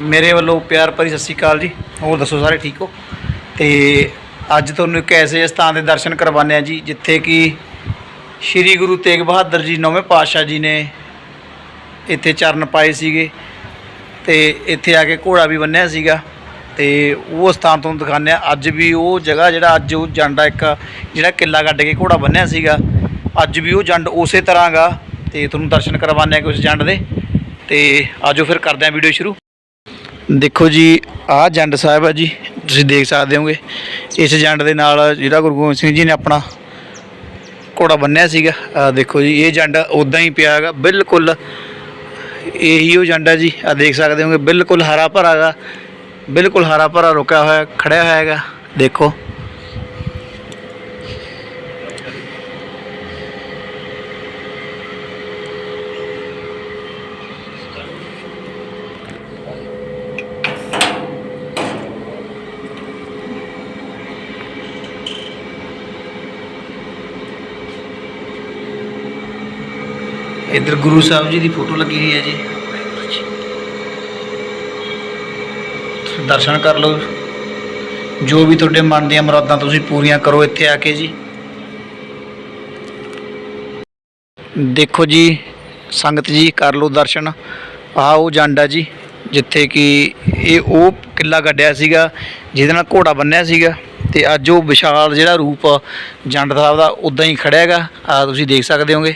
ਮੇਰੇ ਵੱਲੋਂ ਪਿਆਰ ਭਰੀ ਸਤਿ ਸ਼੍ਰੀ ਅਕਾਲ ਜੀ। ਹੋਰ ਦੱਸੋ ਸਾਰੇ ਠੀਕ ਹੋ? ਤੇ ਅੱਜ ਤੁਹਾਨੂੰ ਇੱਕ ਐਸੇ ਸਥਾਨ ਦੇ ਦਰਸ਼ਨ ਕਰਵਾਉਂਦੇ ਆ ਜੀ, ਜਿੱਥੇ ਕਿ ਸ੍ਰੀ ਗੁਰੂ ਤੇਗ ਬਹਾਦਰ ਜੀ ਨੌਵੇਂ ਪਾਤਸ਼ਾਹ ਜੀ ਨੇ ਇੱਥੇ ਚਰਨ ਪਾਏ ਸੀਗੇ ਤੇ ਇੱਥੇ ਆ ਕੇ ਘੋੜਾ ਵੀ ਬੰਨਿਆ ਸੀਗਾ ਤੇ ਉਹ ਸਥਾਨ ਤੁਹਾਨੂੰ ਦਿਖਾਉਂਦੇ ਆ ਅੱਜ ਵੀ ਉਹ ਜਗ੍ਹਾ ਜਿਹੜਾ ਅੱਜ ਉਹ ਜੰਡਾ ਇੱਕ, ਜਿਹੜਾ ਕਿੱਲਾ ਕੱਢ ਕੇ ਘੋੜਾ ਬੰਨਿਆ ਸੀਗਾ। ਅੱਜ ਵੀ ਉਹ ਜੰਡ ਉਸੇ ਤਰ੍ਹਾਂ ਗਾ ਤੇ ਤੁਹਾਨੂੰ ਦਰਸ਼ਨ ਕਰਵਾਉਂਦੇ ਆ ਕਿ ਉਸ ਜੰਡ ਦੇ। ਤੇ ਆਜੋ ਫਿਰ ਕਰਦੇ ਆ ਵੀਡੀਓ ਸ਼ੁਰੂ। ਦੇਖੋ ਜੀ, ਆਹ ਜੰਡ ਸਾਹਿਬ ਆ ਜੀ, ਤੁਸੀਂ ਦੇਖ ਸਕਦੇ ਹੋਗੇ ਇਸ ਜੰਡ ਦੇ ਨਾਲ ਜਿਹੜਾ ਗੁਰੂ ਗੋਬਿੰਦ ਸਿੰਘ ਜੀ ਨੇ ਆਪਣਾ ਘੋੜਾ ਬੰਨਿਆ ਸੀਗਾ। ਆਹ ਦੇਖੋ ਜੀ, ਇਹ ਜੰਡ ਉਦਾਂ ਹੀ ਪਿਆ ਹੈਗਾ, ਬਿਲਕੁਲ ਇਹੀ ਉਹ ਜੰਡ ਹੈ ਜੀ। ਆ ਦੇਖ ਸਕਦੇ ਹੋਗੇ ਬਿਲਕੁਲ ਹਰਾ ਭਰਾ ਬਿਲਕੁਲ ਹਰਾ ਭਰਾ ਰੁਕਿਆ ਹੋਇਆ, ਖੜਿਆ ਹੋਇਆ ਹੈਗਾ। ਦੇਖੋ। ਇੱਧਰ ਗੁਰੂ ਸਾਹਿਬ ਜੀ ਦੀ ਫੋਟੋ ਲੱਗੀ ਹੋਈ ਹੈ ਜੀ। ਦਰਸ਼ਨ ਕਰ ਲਓ। ਜੋ ਵੀ ਤੁਹਾਡੇ ਮਨ ਦੀਆਂ ਮੁਰਾਦਾਂ ਤੁਸੀਂ ਪੂਰੀਆਂ ਕਰੋ ਇੱਥੇ ਆ ਕੇ ਜੀ। ਦੇਖੋ ਜੀ, ਸੰਗਤ ਜੀ, ਕਰ ਲਓ ਦਰਸ਼ਨ। ਆਹ ਉਹ ਜੰਡ ਆ ਜੀ, ਜਿੱਥੇ ਕਿ ਇਹ ਉਹ ਕਿੱਲਾ ਗੱਡਿਆ ਸੀਗਾ, ਜਿਹਦੇ ਨਾਲ ਘੋੜਾ ਬੰਨਿਆ ਸੀਗਾ। ਤੇ ਅੱਜ ਉਹ ਵਿਸ਼ਾਲ ਜਿਹੜਾ ਰੂਪ ਜੰਡ ਸਾਹਿਬ ਦਾ, ਉਦਾਂ ਹੀ ਖੜਿਆ ਹੈਗਾ। ਆ ਤੁਸੀਂ ਦੇਖ ਸਕਦੇ ਹੋਗੇ।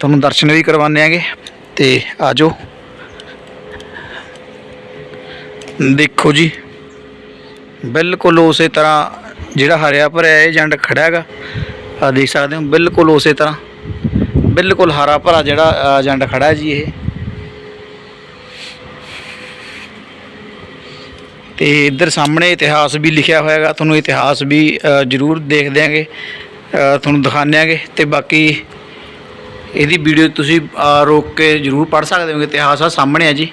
ਤੁਹਾਨੂੰ ਦਰਸ਼ਨ ਵੀ ਕਰਵਾਉਂਦੇ ਆਂਗੇ ਤੇ ਆਜੋ। ਦੇਖੋ ਜੀ ਬਿਲਕੁਲ ਉਸੇ ਤਰ੍ਹਾਂ ਜਿਹੜਾ ਹਰਿਆ ਭਰਿਆ ਇਹ ਜੰਡ ਖੜਾ ਹੈਗਾ ਆ ਦੇਖ ਸਕਦੇ ਹੋ ਬਿਲਕੁਲ ਉਸੇ ਤਰ੍ਹਾਂ ਬਿਲਕੁਲ ਹਰਾ ਭਰਾ ਜਿਹੜਾ ਅ, ਜੰਡ ਖੜਾ ਹੈ ਜੀ ਇਹ। ਤੇ ਇੱਧਰ ਸਾਹਮਣੇ ਇਤਿਹਾਸ ਵੀ ਲਿਖਿਆ ਹੋਇਆ ਹੈਗਾ ਤੁਹਾਨੂੰ ਇਤਿਹਾਸ ਵੀ ਜ਼ਰੂਰ ਦੇਖ ਦਿਆਂਗੇ ਤੁਹਾਨੂੰ ਦਿਖਾਉਂਦੇ ਆਂਗੇ ਤੇ ਬਾਕੀ ਇਹਦੀ ਵੀਡੀਓ ਤੁਸੀਂ ਰੋਕ ਕੇ ਜ਼ਰੂਰ ਪੜ੍ਹ ਸਕਦੇ ਹੋ ਇਤਿਹਾਸ ਆ ਸਾਹਮਣੇ ਆ ਜੀ।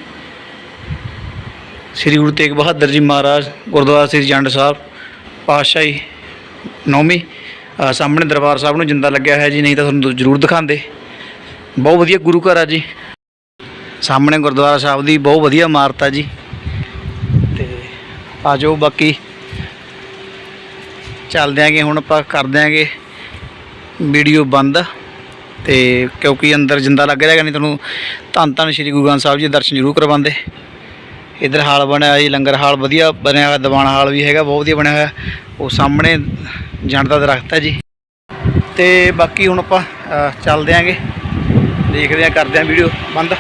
ਸ੍ਰੀ ਗੁਰੂ ਤੇਗ ਬਹਾਦਰ ਜੀ ਮਹਾਰਾਜ, ਗੁਰਦੁਆਰਾ ਸ੍ਰੀ ਜੰਡ ਸਾਹਿਬ, ਪਾਤਸ਼ਾਹੀ ਨੌਵੀਂ ਸਾਹਮਣੇ ਦਰਬਾਰ ਸਾਹਿਬ ਨੂੰ ਜਿੰਦਾ ਲੱਗਿਆ ਹੋਇਆ ਜੀ, ਨਹੀਂ ਤਾਂ ਤੁਹਾਨੂੰ ਜ਼ਰੂਰ ਦਿਖਾਉਂਦੇ। ਬਹੁਤ ਵਧੀਆ ਗੁਰੂ ਘਰ ਆ ਜੀ। ਸਾਹਮਣੇ ਗੁਰਦੁਆਰਾ ਸਾਹਿਬ ਦੀ ਬਹੁਤ ਵਧੀਆ ਇਮਾਰਤ ਆ ਜੀ। ਤੇ ਆ ਜਾਓ ਬਾਕੀ। ਚੱਲਦੇ ਆਂਗੇ, ਹੁਣ ਆਪਾਂ ਕਰ ਦਿਆਂਗੇ ਵੀਡੀਓ ਬੰਦ। ਤੇ ਕਿਉਂਕਿ ਅੰਦਰ ਜਿੰਦਾ ਲੱਗ ਰਿਹਾ ਨਹੀਂ ਤੁਹਾਨੂੰ ਧੰਨ ਧੰਨ ਸ਼੍ਰੀ ਗੁਰੂ ਗ੍ਰੰਥ ਸਾਹਿਬ ਜੀ ਦੇ ਦਰਸ਼ਨ ਜ਼ਰੂਰ ਕਰਵਾਉਂਦੇ। ਇਧਰ ਹਾਲ ਬਣਿਆ ਹੋਇਆ ਜੀ, ਲੰਗਰ ਹਾਲ ਵਧੀਆ ਬਣਿਆ ਹੋਇਆ, ਦੀਵਾਨ ਹਾਲ ਵੀ ਹੈਗਾ, ਬਹੁਤ ਵਧੀਆ ਬਣਿਆ ਹੋਇਆ। ਉਹ ਸਾਹਮਣੇ ਜੰਡ ਦਾ ਦਰਖਤ ਹੈ ਜੀ। ਤੇ ਬਾਕੀ ਹੁਣ ਆਪਾਂ ਚੱਲਦੇ ਆਂਗੇ। ਦੇਖਦੇ ਆਂ, ਕਰਦੇ ਆਂ ਵੀਡੀਓ। ਬੰਦ।